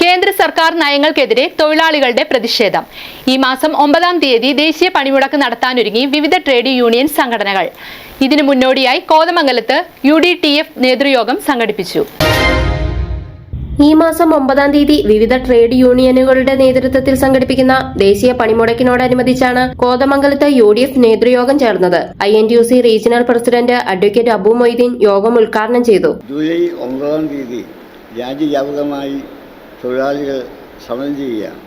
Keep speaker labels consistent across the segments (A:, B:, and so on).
A: കേന്ദ്ര സർക്കാർ നയങ്ങൾക്കെതിരെ തൊഴിലാളികളുടെ പ്രതിഷേധം. ഈ മാസം ഒമ്പതാം തീയതി ദേശീയ പണിമുടക്ക് നടത്താനൊരുങ്ങി വിവിധ ട്രേഡ് യൂണിയൻ സംഘടനകൾ. ഇതിനു മുന്നോടിയായി കോതമംഗലത്ത് യു ഡി ടി എഫ് നേതൃയോഗം സംഘടിപ്പിച്ചു.
B: ഈ മാസം ഒമ്പതാം തീയതി വിവിധ ട്രേഡ് യൂണിയനുകളുടെ നേതൃത്വത്തിൽ സംഘടിപ്പിക്കുന്ന ദേശീയ പണിമുടക്കിനോടനുബന്ധിച്ചാണ് കോതമംഗലത്ത് യു ഡി എഫ് നേതൃയോഗം ചേർന്നത്. I N T U C regional president advocate Abu Moideen യോഗം ഉദ്ഘാടനം ചെയ്തു.
C: ജൂലൈ ഒമ്പതാം തീയതി രാജ്യവ്യാപകമായി തൊഴിലാളികൾ സമരം ചെയ്യുകയാണ്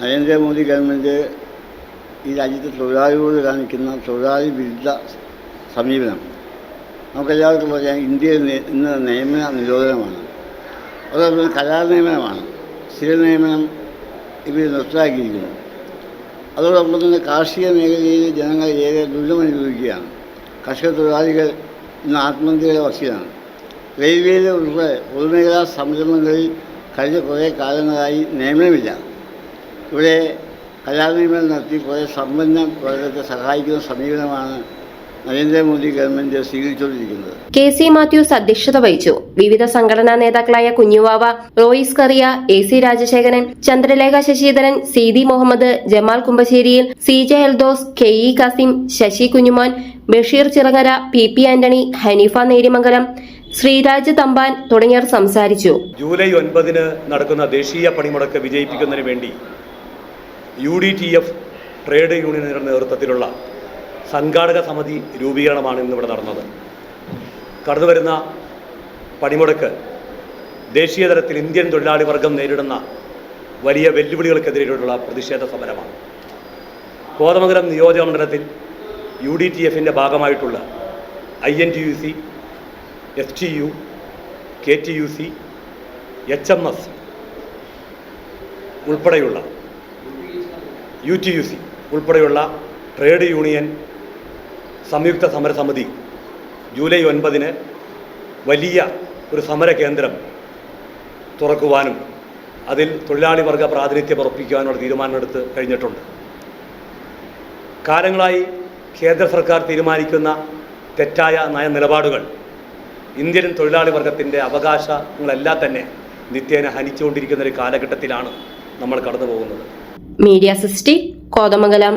C: നരേന്ദ്രമോദി ഗവൺമെന്റ് ഈ രാജ്യത്തെ തൊഴിലാളികളോട് കാണിക്കുന്ന തൊഴിലാളി വിരുദ്ധ സമീപനം. നമുക്കെല്ലാവർക്കും പറയാം ഇന്ത്യയിൽ ഇന്ന് നിയമന നിരോധനമാണ്. അതോടൊപ്പം കരാർ നിയമനമാണ്. സ്ഥിര നിയമനം ഇവർ നിർത്തലാക്കിയിരിക്കുന്നു അതോടൊപ്പം തന്നെ കാർഷിക മേഖലയിൽ ജനങ്ങൾ ഏറെ ദുരിതമനുഭവിക്കുകയാണ്. കർഷക തൊഴിലാളികൾ ഇന്ന് ആത്മഹത്യയുടെ വക്കീലാണ് റെയിൽവേയിലെ ഉൾപ്പെടെ പൊതുമേഖലാ സംരംഭങ്ങളിൽ കഴിഞ്ഞ കുറേ കാലങ്ങളായി നിയമനമില്ല. ഇവിടെ കലാനിയമനം നടത്തി കുറേ സമ്പന്ന വർഗത്തെ സഹായിക്കുന്ന സമീപനമാണ് നരേന്ദ്രമോദി ഗവൺമെന്റ് സ്വീകരിച്ചുകൊണ്ടിരിക്കുന്നത്.
B: കെ സി മാത്യൂസ് അധ്യക്ഷത വഹിച്ചു. വിവിധ സംഘടനാ നേതാക്കളായ കുഞ്ഞുവാവ റോയിസ് കറിയ എ സി രാജശേഖരൻ ചന്ദ്രലേഖ ശശിധരൻ സീതി മുഹമ്മദ് ജമാൽ കുമ്പശ്ശേരിയിൽ C J Eldhose K E Kasim Sasi Kunjumon Basheer Chirangara P P Antony Hanifa Nerimangalam Sreeraj Thampan തുടങ്ങിയവർ സംസാരിച്ചു.
D: ജൂലൈ ഒൻപതിന് നടക്കുന്ന ദേശീയ പണിമുടക്ക് വിജയിപ്പിക്കുന്നതിന് വേണ്ടി U D T F trade യൂണിയനുകളുടെ നേതൃത്വത്തിലുള്ള സംഘാടക സമിതി രൂപീകരണമാണ് ഇന്നിവിടെ നടന്നത്. കടന്നു വരുന്ന പണിമുടക്ക് ദേശീയ തലത്തിൽ ഇന്ത്യൻ തൊഴിലാളി വർഗം നേരിടുന്ന വലിയ വെല്ലുവിളികൾക്കെതിരെയുള്ള പ്രതിഷേധ സമരമാണ്. കോതമംഗലം നിയോജക മണ്ഡലത്തിൽ യു ഡി ടി എഫിന്റെ ഭാഗമായിട്ടുള്ള I N T U C S T U K T U C H M S ഉൾപ്പെടെയുള്ള യു ടി യു സി ഉൾപ്പെടെയുള്ള ട്രേഡ് യൂണിയൻ സംയുക്ത സമരസമിതി ജൂലൈ ഒൻപതിന് വലിയ ഒരു സമര കേന്ദ്രം തുറക്കുവാനും അതിൽ തൊഴിലാളി വർഗ പ്രാതിനിധ്യം ഉറപ്പിക്കുവാനുള്ള തീരുമാനമെടുത്ത് കഴിഞ്ഞിട്ടുണ്ട്. കാലങ്ങളായി കേന്ദ്ര സർക്കാർ തീരുമാനിക്കുന്ന തെറ്റായ നയ നിലപാടുകൾ ഇന്ത്യൻ തൊഴിലാളി വർഗത്തിന്റെ അവകാശങ്ങളെല്ലാം തന്നെ നിത്യേന ഹനിച്ചുകൊണ്ടിരിക്കുന്ന ഒരു കാലഘട്ടത്തിലാണ് നമ്മൾ കടന്നു പോകുന്നത്
B: മീഡിയ സിസ്റ്റി കോതമംഗലം.